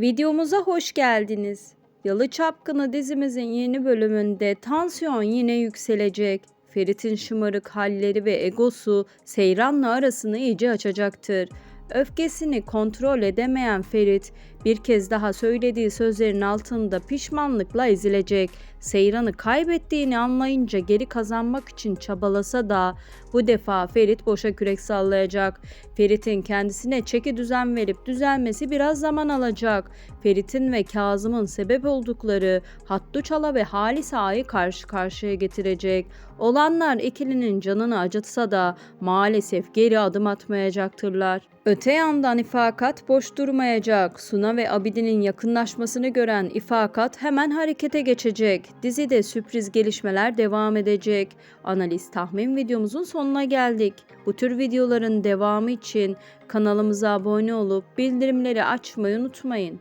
Videomuza hoş geldiniz. Yalı Çapkını dizimizin yeni bölümünde tansiyon yine yükselecek. Ferit'in şımarık halleri ve egosu Seyran'la arasını iyice açacaktır. Öfkesini kontrol edemeyen Ferit bir kez daha söylediği sözlerin altında pişmanlıkla ezilecek. Seyran'ı kaybettiğini anlayınca geri kazanmak için çabalasa da bu defa Ferit boşa kürek sallayacak. Ferit'in kendisine çeki düzen verip düzelmesi biraz zaman alacak. Ferit'in ve Kazım'ın sebep oldukları Hattuçala ve Halis Ağa'yı karşı karşıya getirecek. Olanlar ikilinin canını acıtsa da maalesef geri adım atmayacaktırlar. Öte yandan İfakat boş durmayacak. Suna ve Abidin'in yakınlaşmasını gören İfakat hemen harekete geçecek. Dizide sürpriz gelişmeler devam edecek. Analiz tahmin videomuzun sonuna geldik. Bu tür videoların devamı için kanalımıza abone olup bildirimleri açmayı unutmayın.